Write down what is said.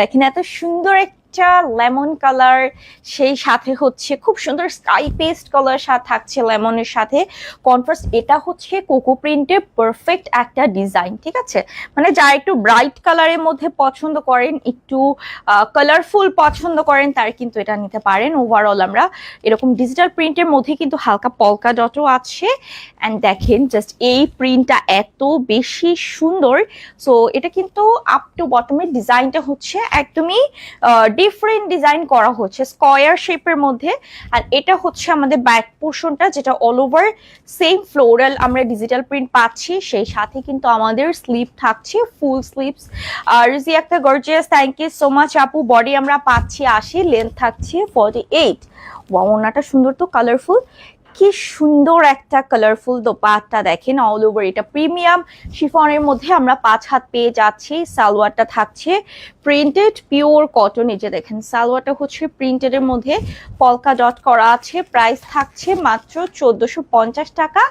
দেখেন এত সুন্দর একটা লেমন কালার, সেই সাথে হচ্ছে খুব সুন্দর স্কাই পেস্ট কালার সাথে থাকছে লেমনের সাথে। কনফার্স এটা হচ্ছে কোকো প্রিন্টের পারফেক্ট একটা ডিজাইন ঠিক আছে? মানে যারা একটু ব্রাইট কালারের মধ্যে পছন্দ করেন, একটু কালারফুল পছন্দ করেন, তারা কিন্তু এটা নিতে পারেন। ওভারঅল আমরা এরকম ডিজিটাল প্রিন্টের মধ্যে কিন্তু হালকা পলকা ডটও আছে। অ্যান্ড দেখেন জাস্ট এই প্রিন্টটা এত বেশি সুন্দর। সো এটা কিন্তু আপ টু বটমের ডিজাইনটা হচ্ছে একদমই ডিফারেন্ট ডিজাইন করা হচ্ছে স্কয়ার শেপের মধ্যে। আর এটা হচ্ছে আমাদের ব্যাক পোর্শনটা যেটা অল ওভার সেম ফ্লোরাল আমরা ডিজিটাল প্রিন্ট পাচ্ছি। সেই সাথে কিন্তু আমাদের স্লিপ থাকছে ফুল স্লিপস আর জি একটা gorgeous thank you so much আপু। বডি আমরা পাচ্ছি আসি লেন্থ থাকছে ফর্টি এইট ওয়াওনাটা সুন্দর তো কালারফুল কি সুন্দর একটা কালারফুল দোপাট্টা দেখেন অল ওভার এটা প্রিমিয়াম শিফনের মধ্যে আমরা পাঁচ হাত পেয়ে যাচ্ছি, সালোয়ারটা থাকছে প্রিন্টেড পিওর কটন এই যে দেখেন সালোয়ারটা হচ্ছে প্রিন্টেডের মধ্যে পলকা ডট করা আছে প্রাইস থাকছে মাত্র চোদ্দোশো টাকা।